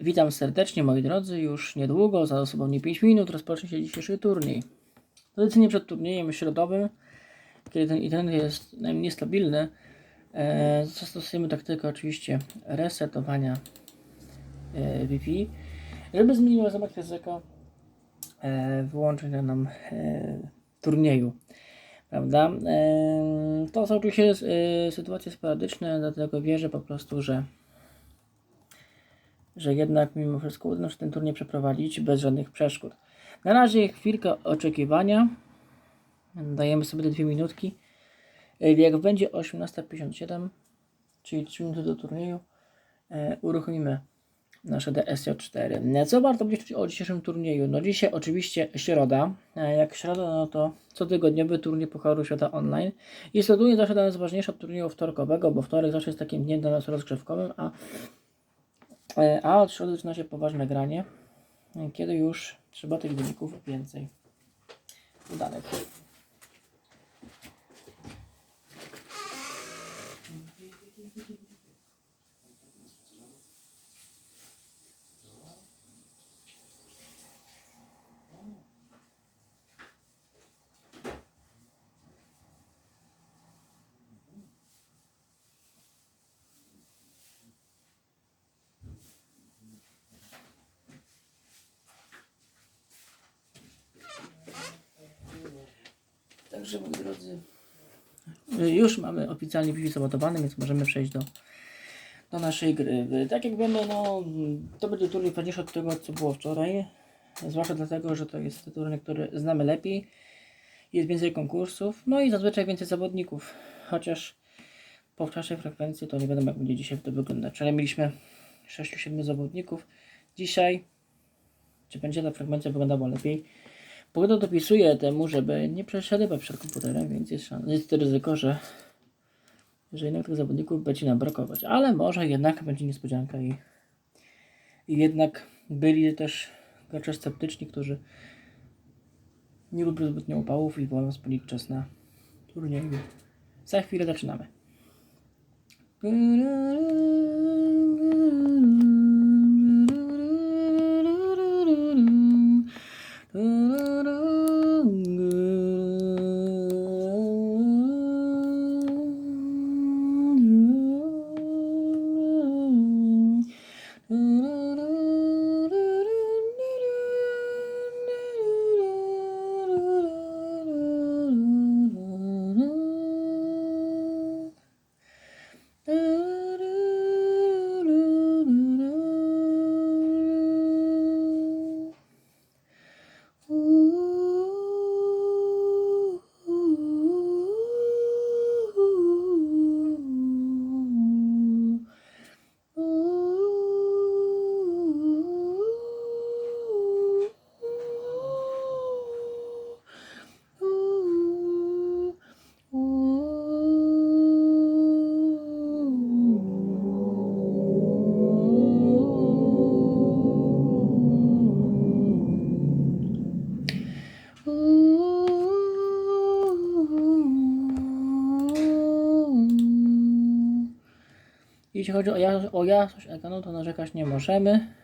Witam serdecznie moi drodzy, już niedługo, za dosłownie 5 minut rozpocznie się dzisiejszy turniej. Tradycyjnie przed turniejem środowym, kiedy ten internet jest najmniej stabilny, e, zastosujemy taktykę oczywiście resetowania e, Wi-Fi, żeby zminimalizować ryzyko e, wyłączenia nam e, turnieju. Prawda? E, to są oczywiście e, sytuacje sporadyczne, dlatego wierzę po prostu, że że jednak mimo wszystko uda się ten turniej przeprowadzić bez żadnych przeszkód. Na razie chwilkę oczekiwania. Dajemy sobie te dwie minutki. E, Jak będzie 18.57, czyli 3 minuty do turnieju, e, uruchomimy nasze DSJ4. E, Co warto powiedzieć o dzisiejszym turnieju? No dzisiaj oczywiście środa. E, Jak środa, no to cotygodniowy turniej Pucharu Świata Online. Jest to turniej zawsze dla nas od turnieju wtorkowego, bo wtorek zawsze jest takim dniem dla nas rozgrzewkowym, a A od środy zaczyna się poważne granie, e, kiedy już trzeba tych wyników więcej udanych. Także moi drodzy, y, już mamy oficjalnie Wi-Fi sabotowany, więc możemy przejść do, do naszej gry. Y, Tak jak wiemy, no, to będzie turniej ważniejszy od tego, co było wczoraj. Zwłaszcza dlatego, że to jest turniej, który znamy lepiej. Jest więcej konkursów, no i zazwyczaj więcej zawodników. Chociaż po wczorajszej frekwencji to nie wiadomo, jak będzie dzisiaj to wyglądać. Wczoraj mieliśmy 6-7 zawodników. Dzisiaj, czy będzie ta frekwencja wyglądała lepiej? Pogoda dopisuje temu, żeby nie przesiadywać przed komputerem, więc jest, jest ryzyko, że, że jednak tych zawodników będzie nam brakować. Ale może jednak będzie niespodzianka i, i jednak byli też gracze sceptyczni, którzy nie lubią zbytnio upałów i wolą spędzić czas na turnieju. Za chwilę zaczynamy. Jeśli chodzi o, jas- o jasność ekranu, to narzekać nie możemy,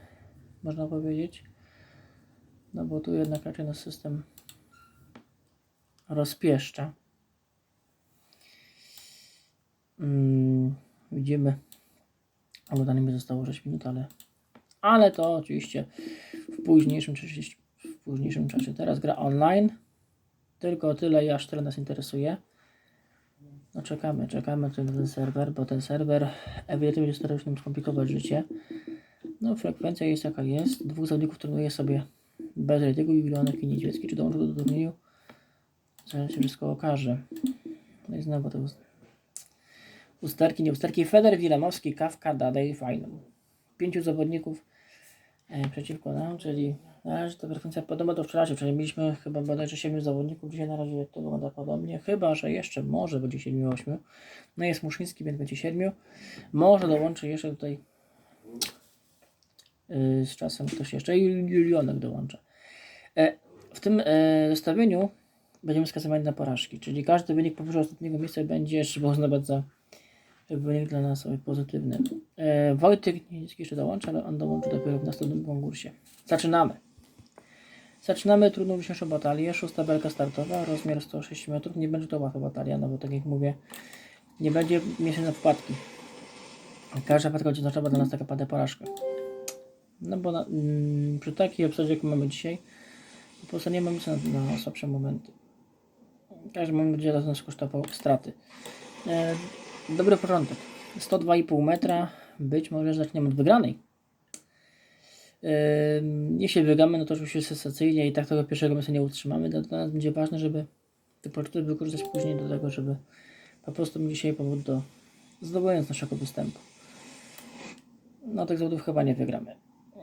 można powiedzieć. No bo tu jednak raczej nasz system rozpieszcza. Mm, widzimy, oglądanie mi zostało 6 minut, ale, ale to oczywiście w późniejszym, czasie, w późniejszym czasie. Teraz gra online. Tylko tyle, aż tyle nas interesuje. No czekamy, czekamy na ten serwer, bo ten serwer ewidentnie będzie starał się nam skomplikować życie. No frekwencja jest jaka jest. Dwóch zawodników trenuje sobie bez ratingu Julianek i Niedźwiecki. Czy dołączą do turnieju? Zaraz się wszystko okaże. No i znowu te ust- usterki, nie usterki. Feder, Wilamowski, Kawka, Dadej, Fajną. Pięciu zawodników przeciwko nam, czyli na razie ta frekwencja podoba do wczorajszej, czyli mieliśmy chyba bodajże 7 zawodników, dzisiaj na razie to wygląda podobnie, chyba, że jeszcze może będzie 7-8. No jest Muszyński, więc będzie 7. Może dołączy jeszcze tutaj yy, z czasem ktoś jeszcze, Jul- Julionek dołącza. E, w tym e, zestawieniu będziemy skazywani na porażki, czyli każdy wynik powyżej ostatniego miejsca będzie trzeba uznawać za wynik dla nas pozytywny. E, Wojtek Niemiecki jeszcze dołącza, ale on dołączy dopiero w następnym konkursie. Zaczynamy. Zaczynamy trudną dzisiejszą batalię. Szósta belka startowa, rozmiar 106 metrów. Nie będzie to łatwa batalia, no bo tak jak mówię, nie będzie miejsca na wpadki. Każda wpadka oznaczała dla nas taka pada porażka. No bo na, mm, przy takiej obsadzie, jaką mamy dzisiaj, po prostu nie mamy miejsca na, na słabsze momenty. Każdy moment będzie dla nas kosztował straty. E, dobry początek. 102,5 metra. Być może zaczniemy od wygranej. E, jeśli wygramy, no to oczywiście sensacyjnie i tak tego pierwszego miejsca nie utrzymamy. Dla dla nas będzie ważne, żeby te początek wykorzystać później do tego, żeby po prostu mieć dzisiaj powód do zadowolenia z naszego występu. No tych zawodów chyba nie wygramy.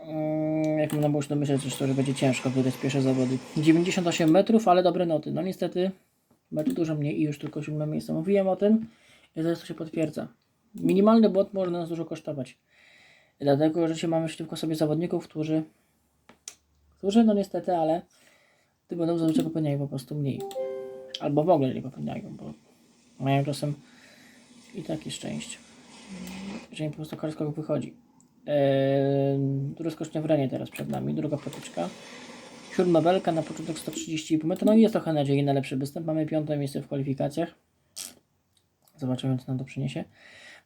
Mm, Jak można było się domyśleć, zresztą, że będzie ciężko wygrać pierwsze zawody. 98 metrów, ale dobre noty. No niestety, meczu dużo mniej i już tylko siódme miejsce. Mówiłem o tym i zaraz to się potwierdza. Minimalny błąd może nas dużo kosztować. Dlatego, że się mamy przeciwko sobie zawodników, którzy, którzy no niestety, ale ty będą zazwyczaj popełniają po prostu mniej. Albo w ogóle nie popełniają, bo mają czasem i takie szczęście. Że im po prostu każdy skok wychodzi. Eee, druga skocznia w ranie teraz przed nami, druga potyczka. Siódma belka na początek 130,5 metra. No i jest trochę nadziei na lepszy występ. Mamy piąte miejsce w kwalifikacjach. Zobaczymy, co nam to przyniesie.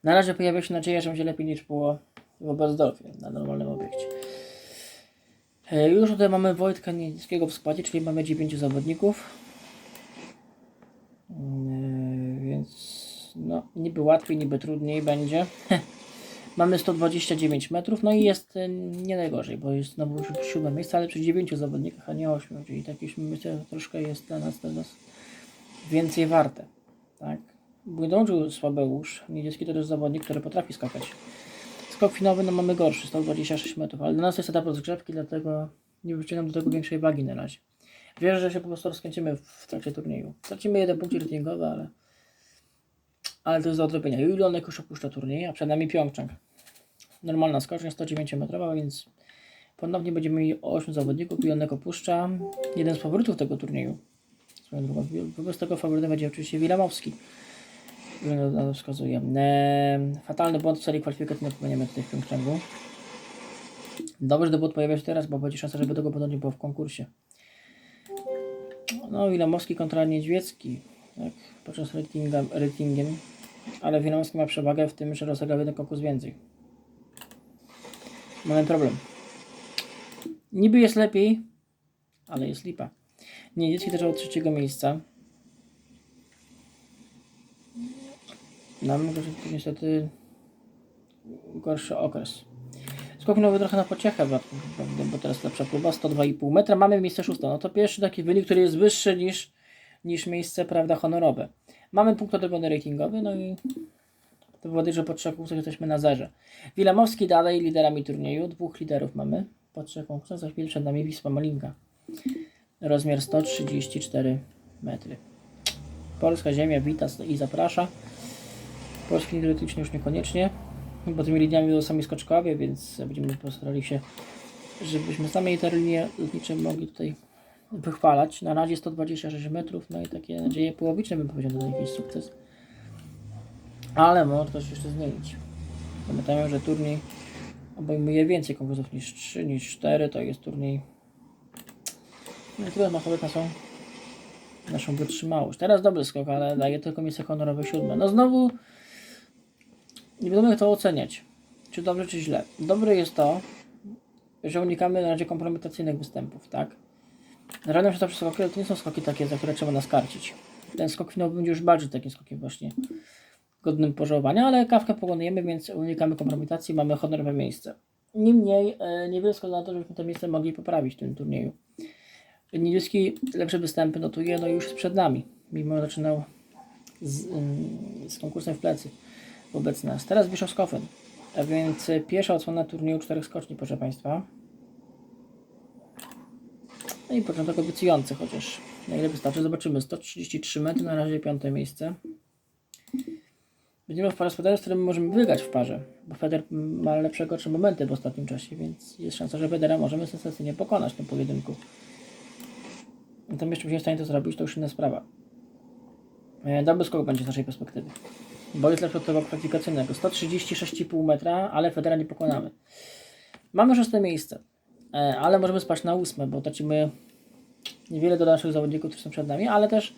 Na razie pojawia się nadzieja, że będzie lepiej niż było w Oberstdorfie na normalnym obiekcie. E, Już tutaj mamy Wojtka Niemieckiego w składzie, czyli mamy 9 zawodników. Mm, Więc no, niby łatwiej, niby trudniej będzie. mamy 129 metrów, no i jest e, nie najgorzej, bo jest znowu już siódme miejsce, ale przy 9 zawodnikach, a nie 8, czyli takie myślę, troszkę jest dla nas teraz więcej warte. Tak? Dążył Słabeusz, niemiecki to też zawodnik, który potrafi skakać. Skok finałowy no mamy gorszy, 126 metrów, ale dla nas jest etap rozgrzewki, dlatego nie wyciągam do tego większej wagi na razie. Wierzę, że się po prostu rozkręcimy w trakcie turnieju. Tracimy jeden punkt ratingowy, ale, ale to jest do odrobienia. Julianek już opuszcza turniej, a przed nami Pjongczang. Normalna skocznia 109 metrowa, więc ponownie będziemy mieli 8 zawodników. Julianek opuszcza. Jeden z faworytów tego turnieju. Swoją wobec tego faworytem będzie oczywiście Wilamowski. Na to wskazuje. Eee, fatalny błąd w serii kwalifikacji nie popełniamy tutaj w Pjongczangu. Dobrze, że debut pojawia się teraz, bo będzie szansa, żeby tego błędu nie było w konkursie. No, Wilamowski kontra Niedźwiecki. Tak, podczas ratingiem. Ale Wilamowski ma przewagę w tym, że rozegrał jeden konkurs więcej. Mamy problem. Niby jest lepiej, ale jest lipa. Niedźwiecki też od trzeciego miejsca. Nam niestety gorszy okres. Skok nowy trochę na pociechę, bo, bo- teraz lepsza próba, 102,5 metra. Mamy miejsce szóste. No to pierwszy taki wynik, który jest wyższy niż, niż miejsce, prawda, honorowe. Mamy punkt odrobiony ratingowy, no i to powoduje, że po trzech konkursach jesteśmy na zerze. Wilamowski dalej liderami turnieju, dwóch liderów mamy. Po trzech konkursach za chwilę przed nami Wisła Malinka. Rozmiar 134 metry. Polska ziemia wita i zaprasza. Polski teoretycznie już niekoniecznie, bo tymi liniami będą sami skoczkowie, więc będziemy postarali się, żebyśmy same te linie lotnicze mogli tutaj wychwalać. Na razie 126 metrów, no i takie nadzieje połowiczne bym powiedział, to jakiś sukces. Ale może to jeszcze zmienić. Pamiętajmy, że turniej obejmuje więcej konkursów niż 3, niż 4, to jest turniej no i tyle ma sobie naszą, naszą wytrzymałość. Teraz dobry skok, ale daje tylko miejsce honorowe siódme. No znowu nie wiadomo jak to oceniać. Czy dobrze, czy źle. Dobre jest to, że unikamy na razie kompromitacyjnych występów, tak? Żadne się to skoki, ale to nie są skoki takie, za które trzeba naskarcić. Ten skok finałowy będzie już bardziej takim skokiem właśnie godnym pożałowania, ale kawkę pokonujemy, więc unikamy kompromitacji, mamy honorowe miejsce. Niemniej e, niewiele wskazuje na to, żebyśmy to miejsce mogli poprawić w tym turnieju. Niebieski lepsze występy notuje, no już przed nami, mimo że zaczynał z, ym, z konkursem w plecy wobec nas. Teraz Bischofskofen, a więc pierwsza odsłona turnieju czterech skoczni, proszę Państwa. No i początek obiecujący, chociaż na ile wystarczy, zobaczymy. 133 metry, na razie piąte miejsce. Będziemy w parze z Federem, z którym możemy wygrać w parze, bo Feder ma lepsze, gorsze momenty w ostatnim czasie, więc jest szansa, że Federa możemy sensacyjnie pokonać w tym pojedynku. Natomiast czy będziemy w stanie to zrobić, to już inna sprawa. E, Dobry skok będzie z naszej perspektywy. Bo jest lepszy od tego kwalifikacyjnego. 136,5 metra, ale Federa nie pokonamy. Mamy szóste miejsce, e, ale możemy spaść na ósme, bo tracimy niewiele do naszych zawodników, którzy są przed nami, ale też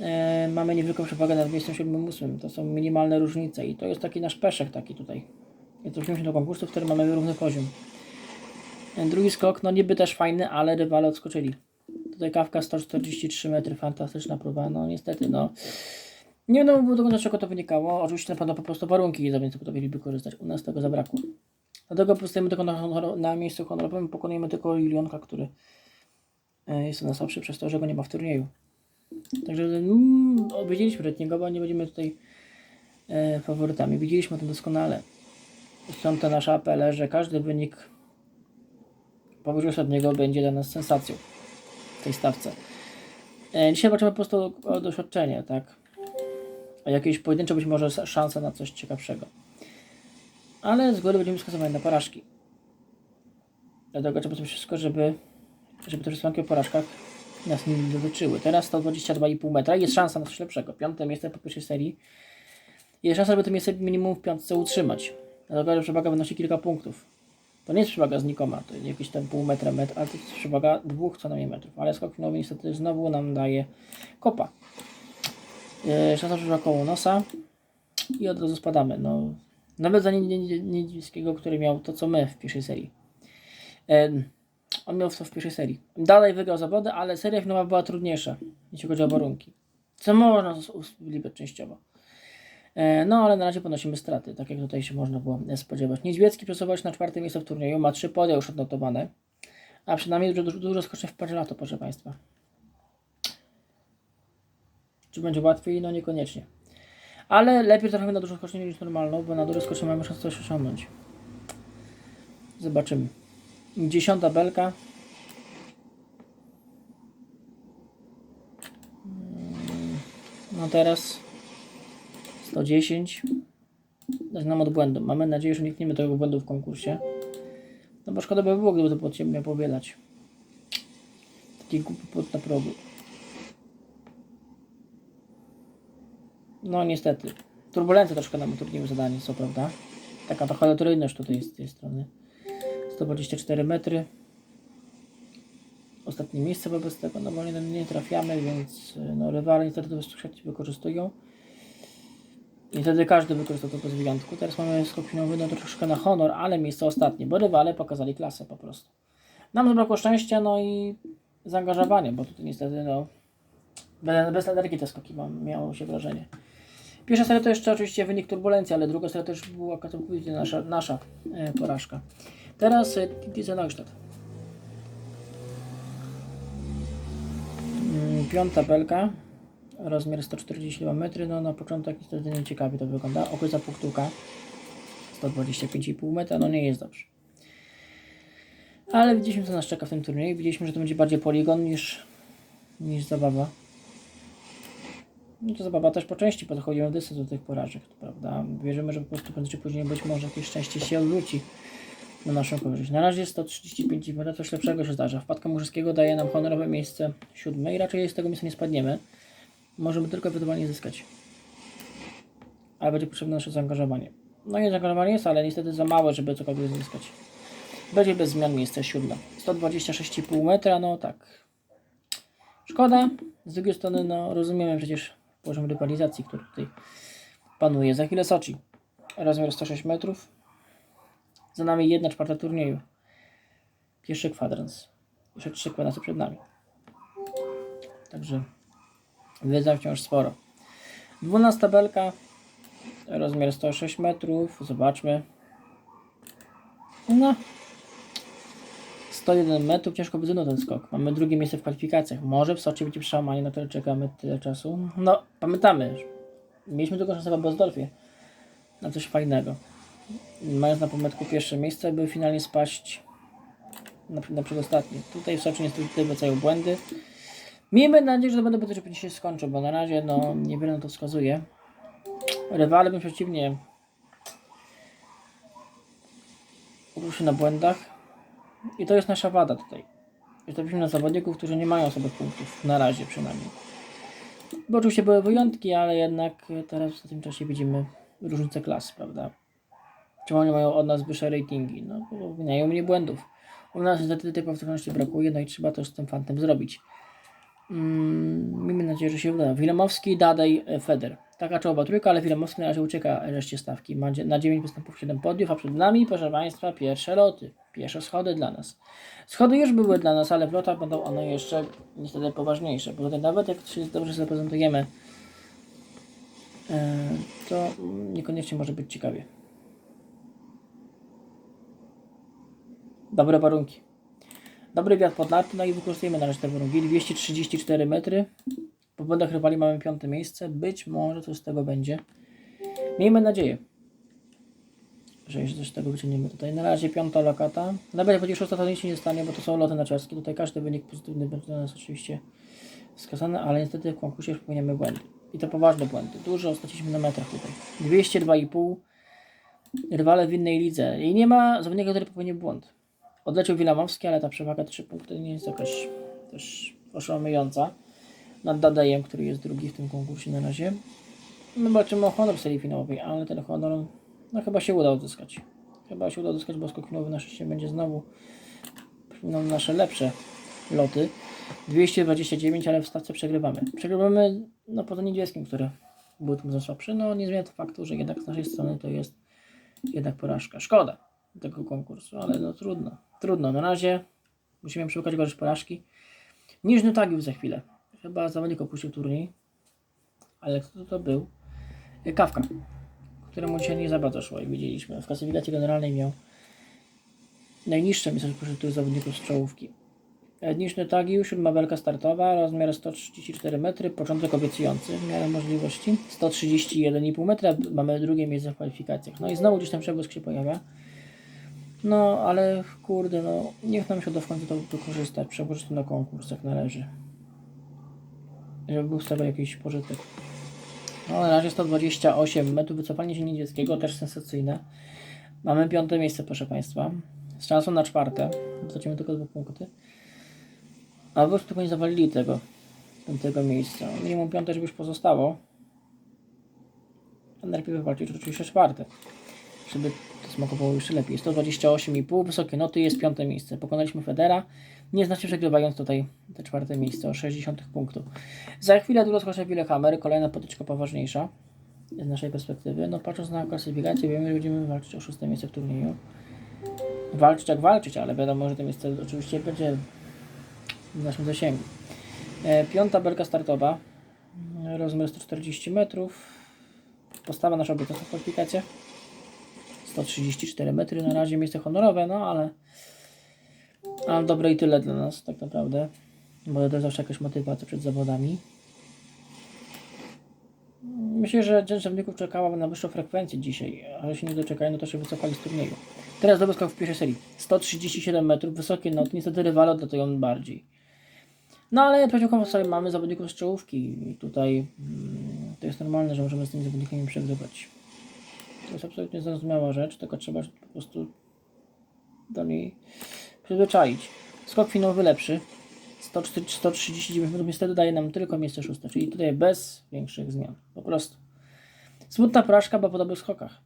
e, mamy niewielką przewagę nad miejscem 7-8. To są minimalne różnice i to jest taki nasz peszek taki tutaj. I trafimy się do konkursu, w którym mamy równy poziom. E, Drugi skok, no niby też fajny, ale rywale odskoczyli. Tutaj kawka 143 metry, fantastyczna próba, no niestety, no. Nie wiem, do końca czego to wynikało. Oczywiście na pewno po prostu warunki zawodnicy potrafili wykorzystać. U nas tego zabrakło. Dlatego postajemy tylko na, na miejscu honorowym, pokonujemy tylko Ilionka, który e, jest u nas słabszy przez to, że go nie ma w turnieju. Także mm, wiedzieliśmy, że Tniegowa nie będziemy tutaj e, faworytami. Widzieliśmy o tym doskonale. Stąd te nasze apele, że każdy wynik powyżej ostatniego będzie dla nas sensacją w tej stawce. E, dzisiaj zobaczymy po prostu o doświadczenie, tak? Jakieś pojedyncze być może s- szanse na coś ciekawszego. Ale z góry będziemy skazywani na porażki. Dlatego trzeba zrobić wszystko, żeby, żeby te przesłanki o porażkach nas nie dotyczyły. Teraz 122,5 metra jest szansa na coś lepszego. Piąte miejsce po pierwszej serii. Jest szansa, żeby to miejsce minimum w piątce utrzymać. Dlatego, przewaga wynosi kilka punktów. To nie jest przewaga znikoma, to jest jakieś tam pół metra, metr, ale to jest przewaga dwóch co najmniej metrów. Ale skok finałowy niestety znowu nam daje kopa. Szansa przewaga koło nosa i od razu spadamy. No, nawet za Niedzickiego, który miał to co my w pierwszej serii. On miał to w pierwszej serii. Dalej wygrał zawody, ale seria finałowa była trudniejsza, jeśli chodzi o warunki. Co można usprawiedliwiać częściowo. E, No, ale na razie ponosimy straty, tak jak tutaj się można było e, spodziewać. Niedźwiecki przesuwał się na czwarte miejsce w turnieju, ma trzy podia już odnotowane, a przynajmniej dużo, dużo, skoczeń w parze lato, proszę Państwa. Czy będzie łatwiej? No niekoniecznie. Ale lepiej trafimy na dużą skocznię niż normalną, bo na dużo skocznię mamy szansę coś osiągnąć. Zobaczymy. Dziesiąta belka. Mm, No teraz 110. Zaczynam od błędu. Mamy nadzieję, że unikniemy tego błędu w konkursie. No bo szkoda by było, gdyby to pod siebie miał powielać. Taki głupi płot na progu. No niestety. Turbulencje troszkę nam utrudniły zadanie, co prawda. Taka trochę loteryjność tutaj z tej strony. 124 metry. Ostatnie miejsce wobec tego, no bo nie, nie trafiamy, więc no, rywale niestety to świetnie wykorzystują. I wtedy każdy wykorzystał to bez wyjątku. Teraz mamy skok finałowy no troszkę na honor, ale miejsce ostatnie, bo rywale pokazali klasę po prostu. Nam zabrakło szczęścia, no i zaangażowania, bo tutaj niestety no bez, bez energii te skoki mam, miało się wrażenie. Pierwsza seria to jeszcze oczywiście wynik turbulencji, ale druga seria też była całkowicie nasza, nasza e, porażka. Teraz e, Titisy Neustadt. Mm, Piąta belka, rozmiar 142 metry, no na początek niestety nie ciekawie to wygląda. Okolica punktuka 125,5 metra, no nie jest dobrze. Ale widzieliśmy co nas czeka w tym turnieju, widzieliśmy, że to będzie bardziej poligon niż, niż zabawa. No to zabawa też po części podchodzimy w do tych porażek, prawda? Wierzymy, że po prostu prędzej czy później być może jakieś szczęście się odwróci na naszą korzyść. Na razie 135 metra coś lepszego się zdarza. Wpadka Murzyskiego daje nam honorowe miejsce siódme i raczej z tego miejsca nie spadniemy. Możemy tylko ewentualnie zyskać. Ale będzie potrzebne nasze zaangażowanie. No i zaangażowanie jest, ale niestety za małe, żeby cokolwiek zyskać. Będzie bez zmian miejsce siódme. 126,5 metra, no tak. Szkoda. Z drugiej strony, no rozumiemy przecież poziom rywalizacji, który tutaj panuje. Za chwilę Sochi. Rozmiar 106 metrów. Za nami 1 czwarta turnieju. Pierwszy kwadrans. Jeszcze trzy kwadransy przed nami. Także wiedza wciąż sporo. 12 belka. Rozmiar 106 metrów. Zobaczmy. No. 101 metrów. Ciężko by ten skok. Mamy drugie miejsce w kwalifikacjach. Może w Sochi będzie przełamanie, na które czekamy tyle czasu. No, pamiętamy. Mieliśmy tylko szansę w Bozdorfie na coś fajnego mając na pometku pierwsze miejsce, by finalnie spaść na, na przedostatnie. Tutaj w Soczi niestety wracają błędy. Miejmy nadzieję, że to będą że się skończy, bo na razie no, niewiele na to wskazuje. Rywale bym przeciwnie się na błędach i to jest nasza wada tutaj. Że trafiliśmy na zawodników, którzy nie mają sobie punktów, na razie przynajmniej. Bo oczywiście były wyjątki, ale jednak teraz w tym czasie widzimy różnicę klas, prawda? Czemu oni mają od nas wyższe ratingi? No, popełniają mniej błędów. U nas niestety tej powtarzalności brakuje, no i trzeba to z tym fantem zrobić. Mm, nadzieję, że się uda. Wilemowski, Dadej, Feder. Taka czołowa trójka, ale Wilemowski na razie ucieka reszcie stawki. Ma na 9 występów 7 podiów, a przed nami, proszę Państwa, pierwsze loty. Pierwsze schody dla nas. Schody już były dla nas, ale w lotach będą one jeszcze niestety poważniejsze. Bo tutaj nawet jak się dobrze zaprezentujemy, e, to niekoniecznie może być ciekawie. Dobre warunki. Dobry wiatr pod narty, no i wykorzystujemy na razie te warunki. 234 metry. Po błędach rywali mamy piąte miejsce. Być może coś z tego będzie. Miejmy nadzieję, że jeszcze coś z tego wyciągniemy tutaj. Na razie piąta lokata. Nawet będzie szósta, to nic się nie stanie, bo to są loty narciarskie. Tutaj każdy wynik pozytywny będzie dla nas oczywiście wskazany, ale niestety w konkursie już popełniamy błędy. I to poważne błędy. Dużo straciliśmy na metrach tutaj. 202,5 rywale w innej lidze. I nie ma zawodnika, który popełnił błąd. Odleciał Wilamowski, ale ta przewaga 3 punkty nie jest jakaś też oszałamiająca. Nad Dadejem, który jest drugi w tym konkursie na razie. My walczymy o honor serii finałowej, ale ten honor no, chyba się uda odzyskać. Chyba się uda odzyskać, bo skok finałowy na szczęście będzie znowu przypominam nasze lepsze loty. 229, ale w stawce przegrywamy. Przegrywamy no, poza niebieskim, które były tym za słabsze. No nie zmienia to faktu, że jednak z naszej strony to jest jednak porażka. Szkoda tego konkursu, ale no trudno. Trudno. Na razie musimy przeszukać gorsze porażki. Niżny Tagiów za chwilę. Chyba zawodnik opuścił turniej. Ale kto to był? E, Kawka, któremu dzisiaj nie za bardzo szło, jak widzieliśmy. W klasyfikacji generalnej miał najniższe miejsce spośród zawodników z czołówki. E, Niżny Tagił, siódma belka startowa, rozmiar 134 metry, początek obiecujący w miarę możliwości. 131,5 metra, mamy drugie miejsce w kwalifikacjach. No i znowu gdzieś ten przebłysk się pojawia. No, ale kurde, no, niech nam się uda w końcu to wykorzystać, to na konkurs, jak należy. Był z tego jakiś pożytek. No, na razie 128 metrów, wycofanie się niemieckiego, też sensacyjne. Mamy piąte miejsce, proszę Państwa. Z szansą na czwarte. Stracimy tylko dwa punkty. A już tylko nie zawalili tego piątego miejsca. Minimum piąte, żeby już pozostało. A najlepiej wywalczyć oczywiście czwarte. Żeby to smakowało jeszcze lepiej. 128,5, wysokie noty, jest piąte miejsce. Pokonaliśmy Federa, nie znacznie przegrywając tutaj te czwarte miejsce o 60 punktów. Za chwilę tu rozkosze Willehammer, kolejna potyczka poważniejsza z naszej perspektywy. No patrząc na klasyfikację, wiemy, że będziemy walczyć o szóste miejsce w turnieju. Walczyć jak walczyć, ale wiadomo, że to miejsce oczywiście będzie w naszym zasięgu. E, Piąta belka startowa, rozmiar 140 metrów. Postawa nasza obecna w kwalifikacjach. 134 metry na razie, miejsce honorowe, no ale, ale dobre i tyle dla nas tak naprawdę. Bo to jest zawsze jakaś motywacja przed zawodami. Myślę, że część zawodników czekała na wyższą frekwencję dzisiaj, ale się nie doczekają, no to się wycofali z turnieju. Teraz dobry skok w pierwszej serii. 137 metrów, wysokie noty, niestety rywale odlatują bardziej. No ale przeciwko sobie mamy zawodników z czołówki i tutaj mm, to jest normalne, że możemy z tymi zawodnikami przegrywać. To jest absolutnie zrozumiała rzecz, tylko trzeba po prostu do niej przyzwyczaić. Skok finałowy lepszy. 104, 139 minut niestety daje nam tylko miejsce szóste, czyli tutaj bez większych zmian. Po prostu. Smutna porażka, bo po dobrych skokach.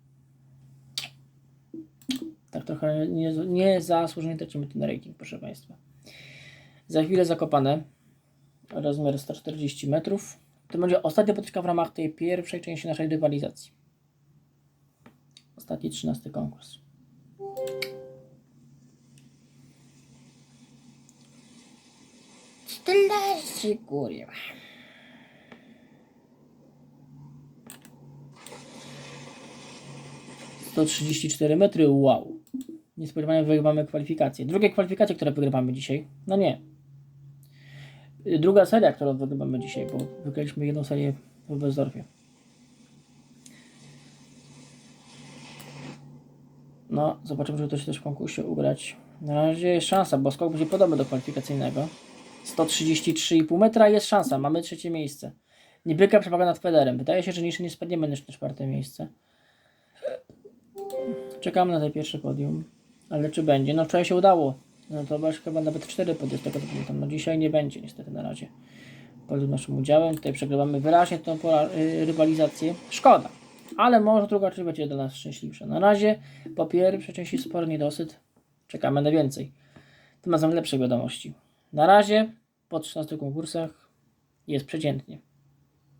Tak trochę nie, nie zasłużenie tracimy ten rating, proszę Państwa. Za chwilę zakopane. Rozmiar 140 metrów. To będzie ostatnia potyczka w ramach tej pierwszej części naszej rywalizacji. Ostatni 13 konkurs. Kurwa. Sto trzydzieści cztery metry, wow. Niespodziewanie wygrywamy kwalifikacje. Drugie kwalifikacje, które wygrywamy dzisiaj. No nie. Druga seria, którą wygrywamy dzisiaj, bo wygraliśmy jedną serię w Bezdorfie. No, zobaczymy, czy to się też w konkursie ugrać. Na razie jest szansa, bo skok będzie podobny do kwalifikacyjnego. 133,5 metra jest szansa, mamy trzecie miejsce. Niebyka przewaga nad Federem. Wydaje się, że niżej nie spadniemy niż na czwarte miejsce. Czekamy na te pierwsze podium. Ale czy będzie? No wczoraj się udało. No to chyba nawet cztery podium z tego. No dzisiaj nie będzie niestety na razie. Poza naszym udziałem. Tutaj przegrywamy wyraźnie tą y, rywalizację. Szkoda. Ale może druga część będzie dla nas szczęśliwsza. Na razie po pierwszej części spory niedosyt. Czekamy na więcej. Tym razem lepsze wiadomości. Na razie po 13 konkursach jest przeciętnie.